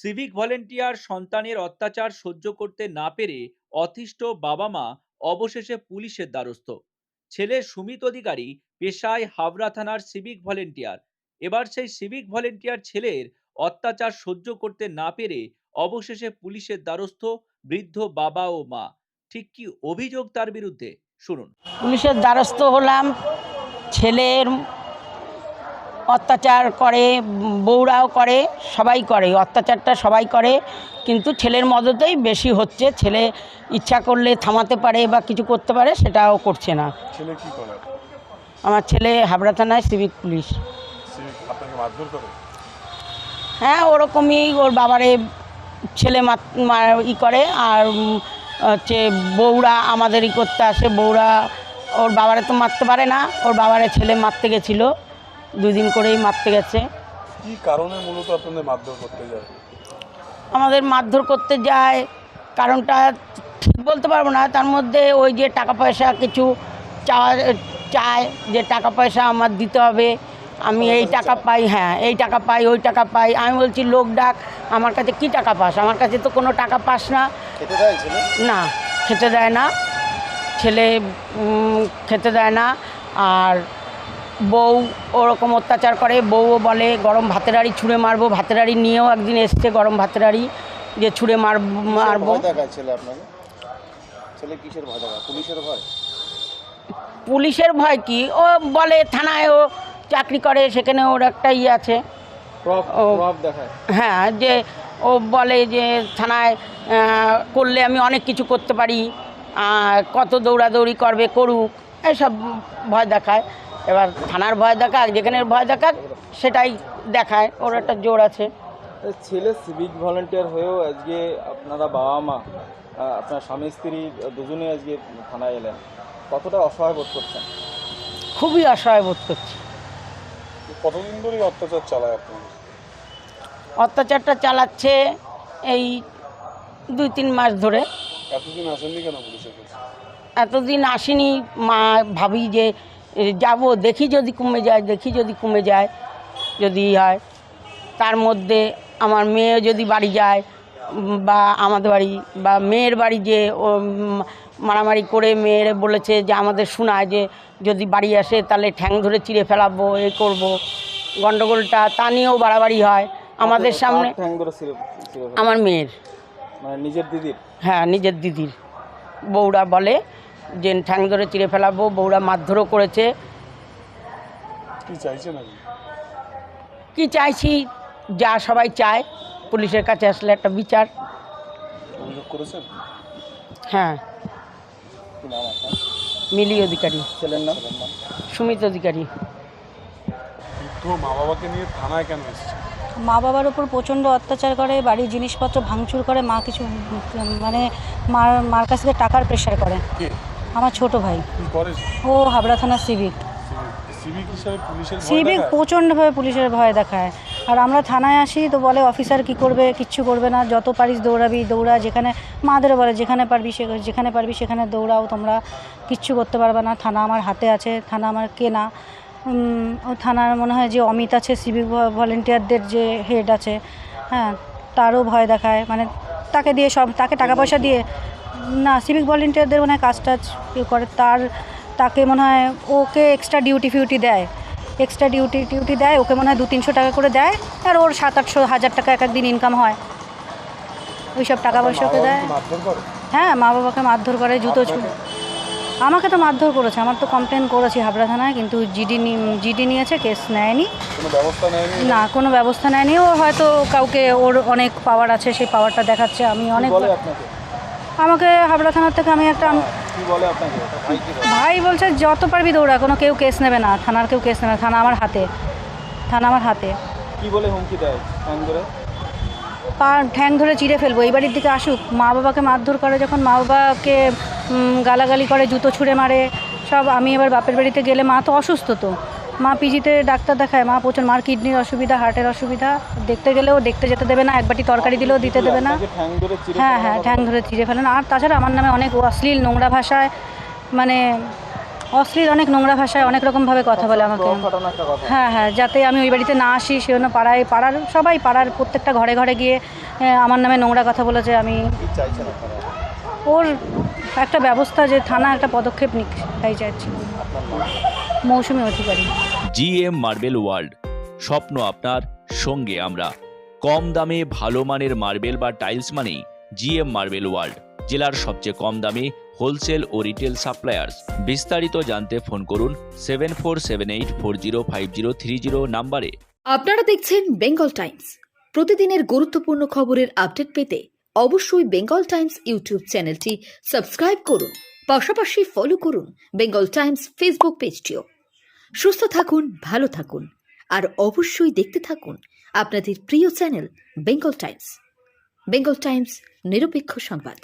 Civic volunteer সন্তানের অত্যাচার সহ্য করতে না পেরে অতিষ্ঠ বাবা মা অবশেষে পুলিশের দ্বারস্থ। ছেলে সুমিত অধিকারী পেশায় হাবড়া থানার সিভিক ভলেন্টিয়ার এবার সেই সিভিক ভলেন্টিয়ার ছেলের অত্যাচার সহ্য করতে না পেরে অবশেষে পুলিশের দ্বারস্থ বৃদ্ধ বাবা ও মা। ঠিক কি অভিযোগ তার বিরুদ্ধে? শুনুন। পুলিশের দ্বারস্থ হলাম। ছেলের অত্যাচার করে বউরাও করে সবাই করে অত্যাচারটা সবাই করে কিন্তু ছেলের মদতেই বেশি হচ্ছে। ছেলে ইচ্ছা করলে থামাতে পারে বা কিছু করতে পারে সেটাও করছে না। ছেলে কি করে? আমার ছেলে হাবড়া থানায় সিভিক পুলিশ। হ্যাঁ ওরকমই ওর বাবারে ছেলে ই করে আর হচ্ছে বউরা আমাদেরই করতে আসে। বউরা ওর বাবারে তো মারতে পারে না ওর বাবারে ছেলে মারতে গেছিল। দুদিন করেই মারতে গেছে। কি কারণে মূলত আপনাদের মারধর করতে যায়? আমাদের মারধর করতে যায় কারণটা ঠিক বলতে পারব না। তার মধ্যে ওই যে টাকা পয়সা কিছু চাওয়া চায় যে টাকা পয়সা আমার দিতে হবে। আমি এই টাকা পাই হ্যাঁ এই টাকা পাই ওই টাকা পাই। আমি বলছি লোক ডাক আমার কাছে কি টাকা পাস? আমার কাছে তো কোনো টাকা পাস না। না খেতে দেয় না। ছেলে খেতে দেয় না। আর বউ ওরকম অত্যাচার করে বউও বলে গরম ভাতের হাঁড়ি ছুঁড়ে মারবো ভাতের হাঁড়ি নিয়েও একদিন এসছে গরম ভাতের হাঁড়ি যে ছুঁড়ে মার মারবো। পুলিশের ভয়? কি? ও বলে থানায় ও চাকরি করে সেখানে ওর একটা ইয়ে আছে হ্যাঁ যে ও বলে যে থানায় করলে আমি অনেক কিছু করতে পারি কত দৌড়াদৌড়ি করবে করুক এসব ভয় দেখায়। এবার থানার ভয় দেখাক যেখানে ভয় দেখাক সেটাই দেখায়। ওর একটা জোর আছে। ছেলে সিভিক ভলেন্টিয়ার হয়েও আজকে আপনারা বাবা মা আপনার স্বামী স্ত্রী দুজনে আজকে থানায় এলেন। কতটা অসহায় বোধ করছেন? খুবই অসহায় বোধ করছি। কতদিন ধরে অত্যাচার চালায় আপনাদের অত্যাচারটা চালাচ্ছে এই দুই তিন মাস ধরে। এতদিন আসেননি কেন পুলিশের কাছে? এতদিন আসেনি মা ভাবি যে যাব দেখি যদি কমে যায় দেখি যদি কমে যায় যদি হয়। তার মধ্যে আমার মেয়ে যদি বাড়ি যায় বা আমাদের বাড়ি বা মেয়ের বাড়ি যে ও মারামারি করে মেয়ের বলেছে যে আমাদের শোনায় যে যদি বাড়ি আসে তাহলে ঠ্যাং ধরে চিড়ে ফেলাবো এ করব। গণ্ডগোলটা তা নিয়েও বাড়াবাড়ি হয়। আমাদের সামনে? আমার মেয়ের। মানে নিজের দিদির? হ্যাঁ নিজের দিদির। বউরা বলে যে ঠ্যাং ধরে চিড়ে ফেলাবো বউরা মারধরও করেছে। কি চাইছেন কি চাইছি? যা সবাই চায় পুলিশের কাছে আসলে একটা বিচার। করেছেন? হ্যাঁ। কি নাম আপনার? মিলি অধিকারী। ছেলের নাম? সুমিত অধিকারী। মা বাবাকে নিয়ে থানায় কেন এসেছে মা বাবার ওপর প্রচণ্ড অত্যাচার করে বাড়ির জিনিসপত্র ভাঙচুর করে মা কিছু মানে মার মার কাছ থেকে টাকার প্রেশার করে। কে? আমার ছোট ভাই। ও হাবড়া থানা সিভিক। সিভিক? প্রচণ্ডভাবে পুলিশের ভয় দেখায়। আর আমরা থানায় আসি তো বলে অফিসার কি করবে? কিচ্ছু করবে না। যত পারিস দৌড়াবি দৌড়া। যেখানে মাদেরও বলে যেখানে পারবি সে যেখানে পারবি সেখানে দৌড়াও তোমরা। কিচ্ছু করতে পারবে না। থানা আমার হাতে আছে। থানা আমার কেনা ও থানার মনে হয় যে অমিত আছে সিভিক ভলেন্টিয়ারদের যে হেড আছে হ্যাঁ তারও ভয় দেখায়। মানে তাকে দিয়ে সব তাকে টাকা পয়সা দিয়ে না সিভিক ভলেন্টিয়ারদের মনে হয় কাজ টাজ কেউ করে। তার তাকে মনে হয় ওকে এক্সট্রা ডিউটি ফিউটি দেয়। এক্সট্রা ডিউটি টিউটি দেয় ওকে মনে হয় দু তিনশো টাকা করে দেয়। আর ওর সাত আটশো হাজার টাকা এক একদিন ইনকাম হয়। ওই সব টাকা পয়সা ওকে দেয়। হ্যাঁ মা বাবাকে মারধর করে জুতো ছুঁ আমাকে তো মারধর করেছে আমার তো কমপ্লেন করেছি হাবড়া থানায় কিন্তু জিডি জিডি নিয়েছে কেস নেয়নি। না কোনো ব্যবস্থা নেয়নি। ও হয়তো কাউকে ওর অনেক পাওয়ার আছে সেই পাওয়ারটা দেখাচ্ছে। আমি অনেক আমাকে হাবড়া থানার থেকে আমি একটা ভাই বলছে যত পারবি দৌড়া কোনো কেউ কেস নেবে না। থানার কেউ কেস নেবে না। থানা আমার হাতে। থানা আমার হাতে। কি বলে হুমকি দেয়? পা ঠ্যাং ধরে চিড়ে ফেলব। এই বাড়ির দিকে আসুক। মা বাবাকে মারধর করে যখন মা বাবাকে গালাগালি করে জুতো ছুঁড়ে মারে সব আমি এবার বাপের বাড়িতে গেলে মা তো অসুস্থ তো। মা পিজিতে ডাক্তার দেখায় মা প্রচুর মার কিডনির অসুবিধা হার্টের অসুবিধা। দেখতে গেলেও দেখতে যেতে দেবে না এক বাটি তরকারি দিলেও দিতে দেবে না। হ্যাঁ হ্যাঁ ঠ্যাং ধরে চিড়ে ফেলেন আর তাছাড়া আমার নামে অনেক অশ্লীল নোংরা ভাষায় মানে অশ্লীল অনেক নোংরা ভাষায় অনেক রকমভাবে কথা বলে আমাকে। কথা। হ্যাঁ হ্যাঁ যাতে আমি ওই বাড়িতে না আসি সেজন্য পাড়ায় পাড়ার সবাই পাড়ার প্রত্যেকটা ঘরে ঘরে গিয়ে আমার নামে নোংরা কথা বলেছে আমি ওর একটা ব্যবস্থা যে থানা একটা পদক্ষেপ নিক তাই চাইছি। Mousumi Adhikari G M marble world স্বপ্ন আপনার সঙ্গে আমরা। কম দামে ভালো মানের মার্বেল বা টাইলস মানেই জি এম মার্বেল ওয়ার্ল্ড জেলার সবচেয়ে কম দামে হোলসেল ও রিটেল সাপ্লায়ার্স। বিস্তারিত জানতে ফোন করুন seven four seven eight four zero five zero three zero নাম্বারে। আপনারা দেখছেন বেঙ্গল টাইমস। প্রতিদিনের গুরুত্বপূর্ণ খবরের আপডেট পেতে অবশ্যই বেঙ্গল টাইমস ইউটিউব চ্যানেলটি সাবস্ক্রাইব করুন। পাশাপাশি ফলো করুন বেঙ্গল টাইমস ফেসবুক পেজটিও সুস্থ থাকুন, ভালো থাকুন, আর অবশ্যই দেখতে থাকুন আপনাদের প্রিয় channel Bengal Times Bengal Times নিরপেক্ষ সংবাদ।